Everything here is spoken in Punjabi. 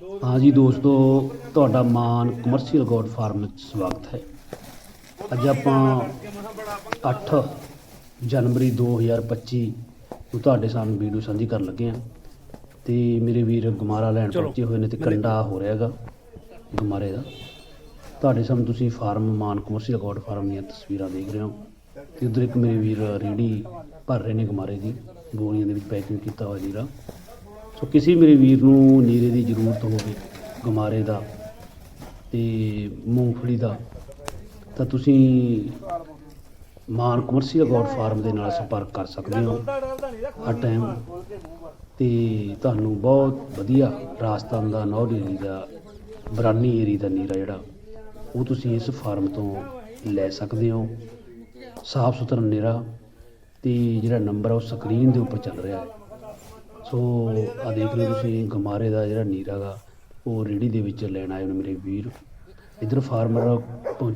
ਹਾਂ ਜੀ ਦੋਸਤੋ ਤੁਹਾਡਾ ਮਾਨ ਕਮਰਸ਼ੀਅਲ ਗੋਡ ਫਾਰਮ ਵਿੱਚ ਸਵਾਗਤ ਹੈ। ਅੱਜ ਆਪਾਂ 8 ਜਨਵਰੀ 2025 ਨੂੰ ਤੁਹਾਡੇ ਸਾਹਮਣੇ ਵੀਡੀਓ ਸਾਂਝੀ ਕਰਨ ਲੱਗੇ ਹਾਂ। ਤੇ ਮੇਰੇ ਵੀਰ ਗਮਾਰਾ ਲੈਣ ਪਹੁੰਚੇ ਹੋਏ ਨੇ ਤੇ ਕੰਡਾ ਹੋ ਰਿਹਾ ਹੈਗਾ ਗਮਾਰੇ ਦਾ। ਤੁਹਾਡੇ ਸਾਹਮਣੇ ਤੁਸੀਂ farm Mann commercial goat farm ਦੀਆਂ ਤਸਵੀਰਾਂ ਦੇਖ ਰਹੇ ਹੋ। ਤੇ ਉਧਰ ਇੱਕ ਮੇਰੇ ਵੀਰ ਰੇੜੀ ਭਰ ਰਹੇ ਨੇ ਗਮਾਰੇ ਦੀ ਬੋਰੀਆਂ ਦੇ ਵਿੱਚ ਪੈਕਿੰਗ ਕੀਤਾ ਹੋਇਆ ਨੀਰਾ ਸੋ ਕਿਸੇ ਮੇਰੇ ਵੀਰ ਨੂੰ ਨੀਰੇ ਦੀ ਜ਼ਰੂਰਤ ਹੋਵੇ, ਗਮਾਰੇ ਦਾ ਤੇ ਮੂੰਗਫਲੀ ਦਾ, ਤਾਂ ਤੁਸੀਂ ਮਾਨ ਕਮਰਸ਼ੀਅਲ ਗੋਡ ਫਾਰਮ ਦੇ ਨਾਲ ਸੰਪਰਕ ਕਰ ਸਕਦੇ ਹੋ। ਹਰ ਟਾਈਮ ਤੇ ਤੁਹਾਨੂੰ ਬਹੁਤ ਵਧੀਆ ਰਾਜਸਥਾਨ ਦਾ ਨੌਰ ਏਰੀ ਦਾ, ਬਰਾਨੀ ਏਰੀ ਦਾ ਨੀਰਾ ਜਿਹੜਾ, ਉਹ ਤੁਸੀਂ ਇਸ ਫਾਰਮ ਤੋਂ ਲੈ ਸਕਦੇ ਹੋ। ਸਾਫ਼ ਸੁਥਰਾ ਨੀਰਾ ਤੇ ਜਿਹੜਾ ਨੰਬਰ ਆ ਉਹ ਸਕਰੀਨ ਦੇ ਉੱਪਰ ਚੱਲ ਰਿਹਾ ਹੈ। ਸੋ ਆ ਦੇਖ ਲਓ ਤੁਸੀਂ, ਗਮਾਰੇ ਦਾ ਜਿਹੜਾ ਨੀਰਾ ਗਾ, ਉਹ ਰੇੜੀ ਦੇ ਵਿੱਚ ਲੈਣ ਆਏ ਨੇ ਮੇਰੇ ਵੀਰ। ਇਧਰ ਫਾਰਮਰ